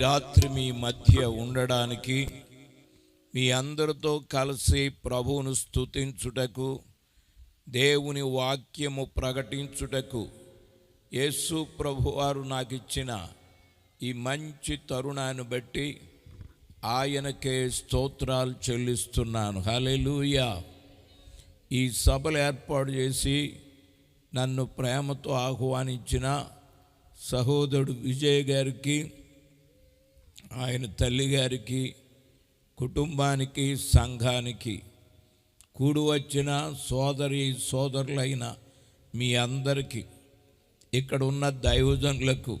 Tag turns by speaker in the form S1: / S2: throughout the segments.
S1: రాత్రి మీ మధ్య ఉండడానికి మీ అందరితో కలిసి ప్రభువును స్తుతించుటకు దేవుని వాక్యము ప్రకటించుటకు యేసు ప్రభువారు నాకు ఇచ్చిన ఈ మంచి తరుణాన్ని బట్టి ఆయనకే స్తోత్రాలు చెల్లిస్తున్నాను. హలెలుయా ఈ సభలు ఏర్పాటు చేసి నన్ను ప్రేమతో ఆహ్వానించిన సహోదరుడు విజయ్ గారికి ఆయన తల్లిగారికి కుటుంబానికి సంఘానికి కూడు వచ్చిన సోదరి సోదరులైన మీ అందరికీ ఇక్కడ ఉన్న దైవజనులకు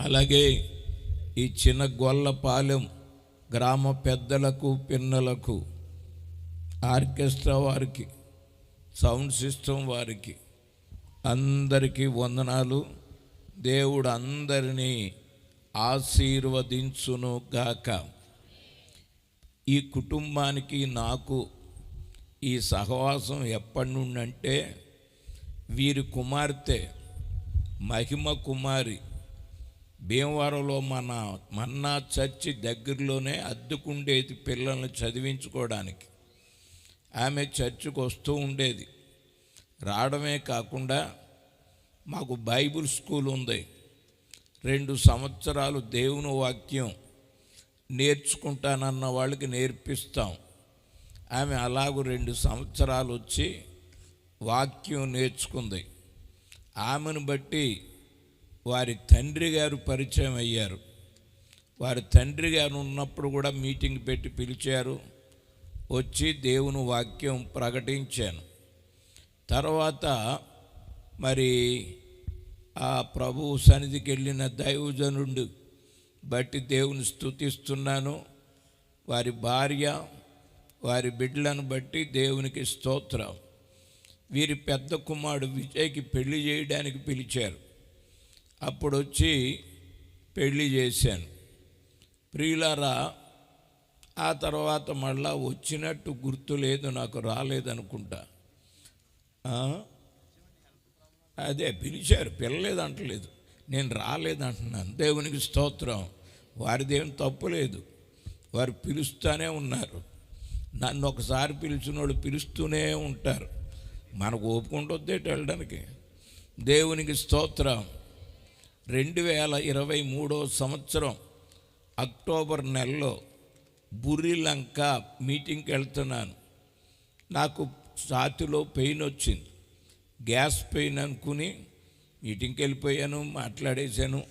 S1: అలాగే ఈ చిన్న గొల్లపాలెం గ్రామ పెద్దలకు పిన్నలకు ఆర్కెస్ట్రా వారికి సౌండ్ సిస్టమ్ వారికి అందరికీ వందనాలు. దేవుడు అందరినీ ఆశీర్వదించును గాక. ఈ కుటుంబానికి నాకు ఈ సహవాసం ఎప్పటి నుండి అంటే వీరి కుమార్తె మహిమ కుమారి భీమవరంలో మన మన్నా చర్చి దగ్గరలోనే అద్దుకుండేది పిల్లల్ని చదివించుకోవడానికి. ఆమె చర్చికి వస్తూ ఉండేది. రావడమే కాకుండా మాకు బైబిల్ స్కూల్ ఉంది. రెండు సంవత్సరాలు దేవుని వాక్యం నేర్చుకుంటానన్న వాళ్ళకి నేర్పిస్తాం. ఆమె అలాగూ రెండు సంవత్సరాలు వచ్చి వాక్యం నేర్చుకుంది. ఆమెను బట్టి వారి తండ్రి గారు పరిచయం అయ్యారు. వారి తండ్రి గారు ఉన్నప్పుడు కూడా మీటింగ్ పెట్టి పిలిచారు. వచ్చి దేవుని వాక్యం ప్రకటించాను. తర్వాత మరి ఆ ప్రభువు సన్నిధికి వెళ్ళిన దైవజనుడు. బట్టి దేవుని స్తుతిస్తున్నాను. వారి భార్య వారి బిడ్డలను బట్టి దేవునికి స్తోత్రం. వీరి పెద్ద కుమారుడు విజయ్కి పెళ్ళి చేయడానికి పిలిచారు. అప్పుడు వచ్చి పెళ్ళి చేశాను. ప్రియులారా ఆ తర్వాత మళ్ళా వచ్చినట్టు గుర్తు లేదు నాకు రాలేదనుకుంటా. అదే పిలిచారు పిల్లలేదు అంటలేదు నేను రాలేదంటున్నాను. దేవునికి స్తోత్రం. వారిదేం తప్పులేదు వారు పిలుస్తూనే ఉన్నారు. నన్ను ఒకసారి పిలిచిన వాళ్ళు పిలుస్తూనే ఉంటారు. మనకు ఓపుకుంటుందే వెళ్ళడానికి. దేవునికి స్తోత్రం. రెండు వేల ఇరవై మూడో సంవత్సరం అక్టోబర్ నెలలో బుర్రిలంక మీటింగ్కి వెళ్తున్నాను. నాకు సాతిలో పెయిన్ వచ్చింది. గ్యాస్ పెయిన్ అనుకుని మీటింగ్కి వెళ్ళిపోయాను మాట్లాడేశాను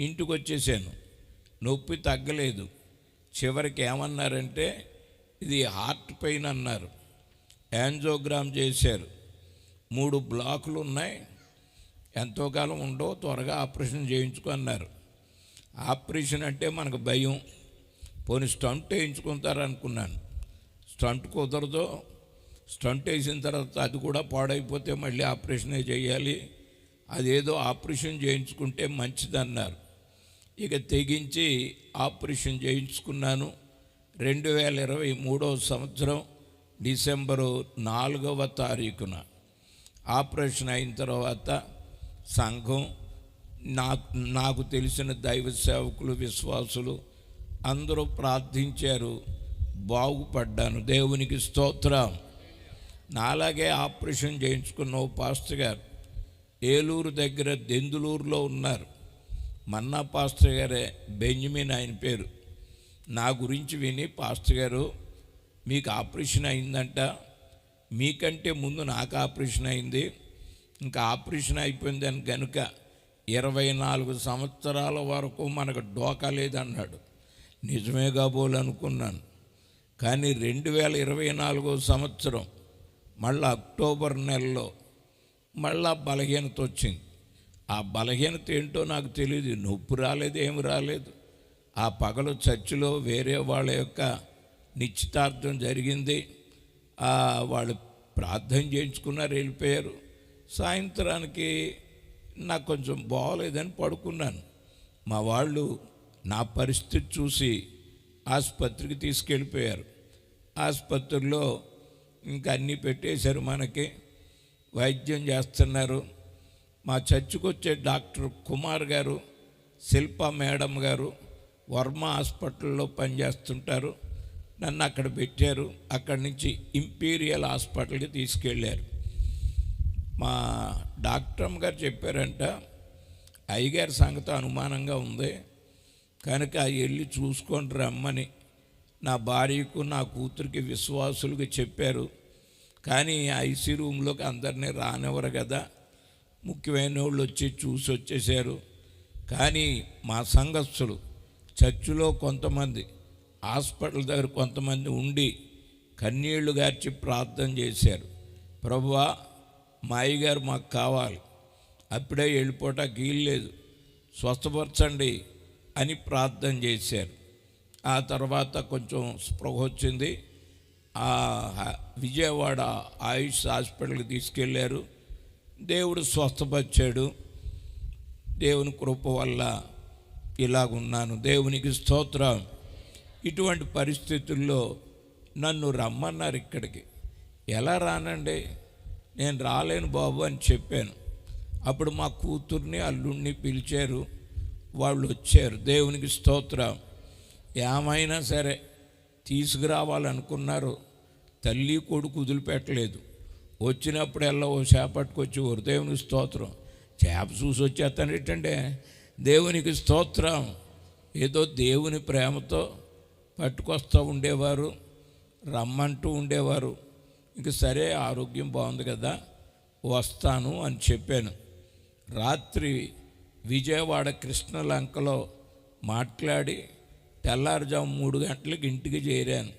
S1: ఇంటికి వచ్చేసాను నొప్పి తగ్గలేదు. చివరికి ఏమన్నారంటే ఇది హార్ట్ పెయిన్ అన్నారు. యాంజోగ్రామ్ చేశారు. మూడు బ్లాకులు ఉన్నాయి ఎంతో కాలం ఉండో త్వరగా ఆపరేషన్ చేయించుకో అన్నారు. ఆపరేషన్ అంటే మనకు భయం. పోనీ స్టంట్ వేయించుకుంటారు అనుకున్నాను స్టంట్ కుదరదు. స్టంట్ వేసిన తర్వాత అది కూడా పాడైపోతే మళ్ళీ ఆపరేషనే చేయాలి. అదేదో ఆపరేషన్ చేయించుకుంటే మంచిదన్నారు. ఇక తెగించి ఆపరేషన్ చేయించుకున్నాను. రెండు వేల ఇరవై మూడవ సంవత్సరం డిసెంబరు నాలుగవ తారీఖున ఆపరేషన్ అయిన తర్వాత సంఘం నాకు నాకు తెలిసిన దైవ సేవకులు విశ్వాసులు అందరూ ప్రార్థించారు. బాగుపడ్డాను. దేవునికి స్తోత్రం. నాలాగే ఆపరేషన్ చేయించుకున్న ఓ పాస్టర్ గారు ఏలూరు దగ్గర దెందులూరులో ఉన్నారు. మన్నా పాస్టర్ గారే బెంజమిన్ ఆయన పేరు. నా గురించి విని పాస్టర్ గారు మీకు ఆపరేషన్ అయిందంట. మీకంటే ముందు నాకు ఆపరేషన్ అయింది. ఇంకా ఆపరేషన్ అయిపోయిందని కనుక ఇరవై నాలుగు సంవత్సరాల వరకు మనకు డోకా లేదన్నాడు. నిజమే కాబోలు అనుకున్నాను. కానీ రెండు వేల ఇరవై నాలుగో సంవత్సరం మళ్ళీ అక్టోబర్ నెలలో మళ్ళా బలహీనత వచ్చింది. ఆ బలహీనత ఏంటో నాకు తెలియదు నొప్పి రాలేదు ఏమి రాలేదు. ఆ పగలు చర్చిలో వేరే వాళ్ళ యొక్క నిశ్చితార్థం జరిగింది. వాళ్ళు ప్రార్థన చేయించుకున్నారు వెళ్ళిపోయారు. సాయంత్రానికి నాకు కొంచెం బాగోలేదని పడుకున్నాను. మా వాళ్ళు నా పరిస్థితి చూసి ఆసుపత్రికి తీసుకెళ్ళిపోయారు. ఆసుపత్రిలో ఇంకా అన్నీ పెట్టేశారు మనకి. వైద్యం చేస్తున్నారు. మా చర్చికి వచ్చే డాక్టర్ కుమార్ గారు శిల్ప మేడం గారు వర్మ హాస్పిటల్లో పనిచేస్తుంటారు. నన్ను అక్కడ పెట్టారు. అక్కడి నుంచి ఇంపీరియల్ హాస్పిటల్కి తీసుకెళ్ళారు. మా డాక్టర్ గారు చెప్పారంట అయ్యగారి సంగతి అనుమానంగా ఉంది. కనుక వెళ్ళి చూసుకొని రమ్మని. నా భార్యకు నా కూతురికి విశ్వాసులకు చెప్పారు. కానీ ఐసీ రూమ్లోకి అందరినీ రానివ్వరు కదా. ముఖ్యమైన వాళ్ళు వచ్చి చూసి వచ్చేసారు కానీ మా సంఘస్థులు చర్చిలో కొంతమంది హాస్పిటల్ దగ్గర కొంతమంది ఉండి కన్నీళ్ళు గార్చి ప్రార్థన చేశారు. ప్రభువా మా అయ్యగారు మాకు కావాలి. అప్పుడే వెళ్ళిపోవటానికి వీల్లేదు స్వస్థపరచండి అని ప్రార్థన చేశారు. ఆ తర్వాత కొంచెం స్పృహ వచ్చింది. ఆ విజయవాడ ఆయుష్ హాస్పిటల్కి తీసుకెళ్ళారు. దేవుడు స్వస్థపరిచాడు. దేవుని కృప వల్ల ఇలాగున్నాను. దేవునికి స్తోత్రం. ఇటువంటి పరిస్థితుల్లో నన్ను రమ్మన్నారు ఇక్కడికి. ఎలా రానండి? నేను రాలేను బాబు అని చెప్పాను. అప్పుడు మా కూతుర్ని అల్లుడిని పిలిచారు. వాళ్ళు వచ్చారు. దేవునికి స్తోత్రం. ఏమైనా సరే తీసుకురావాలనుకున్నారు తల్లి కొడుకు వదిలిపెట్టలేదు. వచ్చినప్పుడల్లా ఓ చేపట్టుకొచ్చి ఓ దేవునికి స్తోత్రం. చేప చూసి వచ్చేస్తానేటంటే దేవునికి స్తోత్రం. ఏదో దేవుని ప్రేమతో పట్టుకొస్తూ ఉండేవారు రమ్మంటూ ఉండేవారు. ఇంక సరే ఆరోగ్యం బాగుంది కదా వస్తాను అని చెప్పాను. రాత్రి విజయవాడ కృష్ణలంకలో మాట్లాడి తెల్లారుజాము మూడు గంటలకు ఇంటికి చేరాను.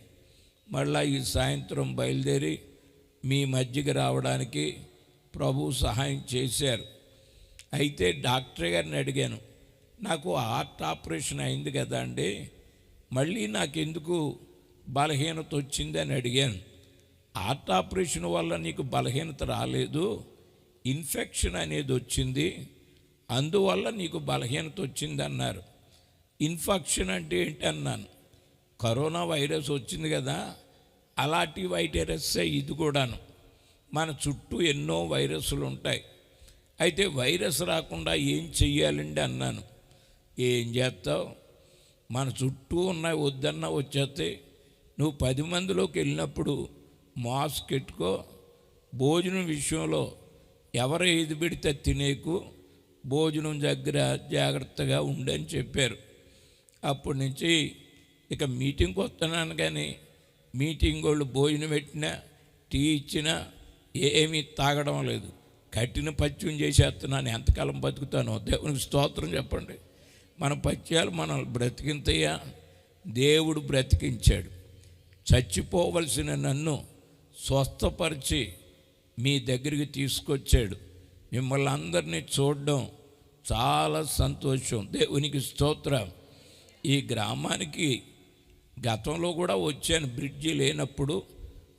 S1: మళ్ళా ఈ సాయంత్రం బయలుదేరి మీ మధ్యకి రావడానికి ప్రభు సహాయం చేశారు. అయితే డాక్టర్ గారిని అడిగాను నాకు హార్ట్ ఆపరేషన్ అయింది కదా అండి మళ్ళీ నాకెందుకు బలహీనత వచ్చిందని అడిగాను. హార్ట్ ఆపరేషన్ వల్ల నీకు బలహీనత రాలేదు ఇన్ఫెక్షన్ అనేది వచ్చింది అందువల్ల నీకు బలహీనత వచ్చింది అన్నారు. ఇన్ఫెక్షన్ అంటే ఏంటి అన్నాను. కరోనా వైరస్ వచ్చింది కదా అలాంటి వైరస్సే ఇది కూడాను. మన చుట్టూ ఎన్నో వైరస్లు ఉంటాయి. అయితే వైరస్ రాకుండా ఏం చెయ్యాలండి అన్నాను. ఏం చేస్తావు? మన చుట్టూ ఉన్నాయి వద్దన్నా వచ్చేస్తే నువ్వు పది మందిలోకి వెళ్ళినప్పుడు మాస్క్ పెట్టుకో. భోజనం విషయంలో ఎవరు ఏది పెడితే తినేకు. భోజనం దగ్గర జాగ్రత్తగా ఉండని చెప్పారు. అప్పటి నుంచి ఇక మీటింగ్కి వస్తున్నాను కానీ మీటింగ్ వాళ్ళు భోజనం పెట్టినా టీ ఇచ్చినా ఏమీ తాగడం లేదు. కట్టిన పత్యం చేసేస్తున్నాను. ఎంతకాలం బతుకుతానో దేవునికి స్తోత్రం చెప్పండి. మన పత్యాలు మనం బ్రతికింతయ్యా. దేవుడు బ్రతికించాడు. చచ్చిపోవలసిన నన్ను స్వస్థపరిచి మీ దగ్గరికి తీసుకొచ్చాడు. మిమ్మల్ని అందరినీ చూడడం చాలా సంతోషం. దేవునికి స్తోత్రం. ఈ గ్రామానికి గతంలో కూడా వచ్చాను బ్రిడ్జి లేనప్పుడు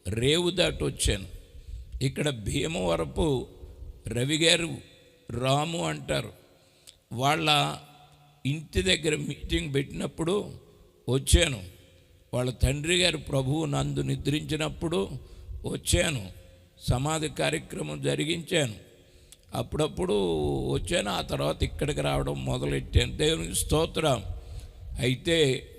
S1: రేవు దాటి వచ్చాను. ఇక్కడ భీమవరపు రవి గారు రాము అంటారు. వాళ్ళ ఇంటి దగ్గర మీటింగ్ పెట్టినప్పుడు వచ్చాను. వాళ్ళ తండ్రి గారు ప్రభువు నందు నిద్రించినప్పుడు వచ్చాను. సమాధి కార్యక్రమం జరిగించాను. అప్పుడప్పుడు వచ్చాను ఆ తర్వాత ఇక్కడికి రావడం మొదలెట్టాను. దేవునికి స్తోత్రం. అయితే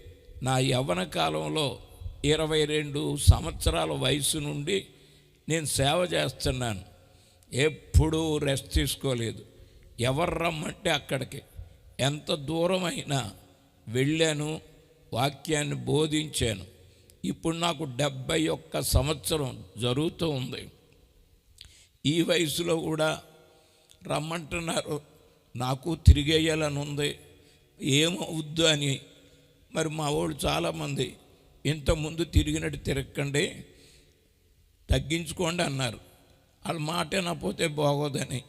S1: నా యవ్వన కాలంలో ఇరవై రెండు సంవత్సరాల వయసు నుండి నేను సేవ చేస్తున్నాను. ఎప్పుడూ రెస్ట్ తీసుకోలేదు. ఎవరు రమ్మంటే అక్కడికి. ఎంత దూరమైనా వెళ్ళాను వాక్యాన్ని బోధించాను. ఇప్పుడు నాకు డెబ్భై ఒక్క సంవత్సరం జరుగుతూ ఉంది. ఈ వయసులో కూడా రమ్మంటున్నారు నాకు తిరిగేయాలని ఉంది. ఏమవుద్దు అని. మరి మా వాళ్ళు చాలామంది ఇంతకుముందు తిరిగినట్టు తిరగకండి తగ్గించుకోండి అన్నారు. వాళ్ళ మాట పోతే బాగోదని.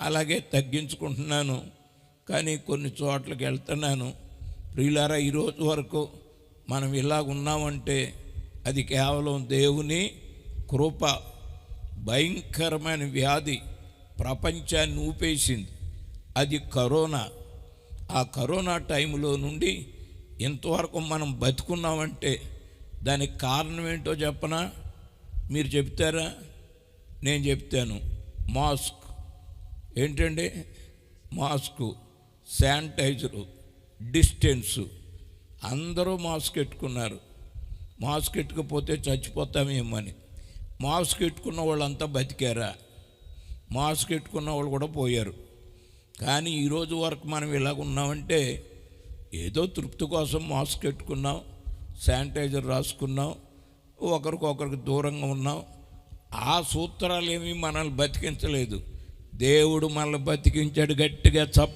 S1: అలాగే తగ్గించుకుంటున్నాను కానీ కొన్ని చోట్లకి వెళ్తున్నాను. ప్రియులారా ఈరోజు వరకు మనం ఇలా ఉన్నామంటే అది కేవలం దేవుని కృప భయంకరమైన వ్యాధి ప్రపంచాన్ని ఊపేసింది. అది కరోనా. ఆ కరోనా టైంలో నుండి ఇంతవరకు మనం బతుకున్నామంటే దానికి కారణం ఏంటో చెప్పనా? మీరు చెప్తారా? నేను చెప్తాను. మాస్క్. ఏంటండి? మాస్కు. శానిటైజరు. డిస్టెన్సు. అందరూ మాస్క్ పెట్టుకున్నారు. మాస్క్ పెట్టుకపోతే చచ్చిపోతామేమని. మాస్క్ పెట్టుకున్న వాళ్ళంతా బతికారా? మాస్క్ పెట్టుకున్న వాళ్ళు కూడా పోయారు. కానీ ఈరోజు వరకు మనం ఇలాగ ఉన్నామంటే ఏదో తృప్తి కోసం మాస్క్ పెట్టుకున్నాం శానిటైజర్ రాసుకున్నాం ఒకరికొకరికి దూరంగా ఉన్నాం. ఆ సూత్రాలు ఏమీ మనల్ని బతికించలేదు. దేవుడు మనల్ని బతికించాడు గట్టిగా చప్ప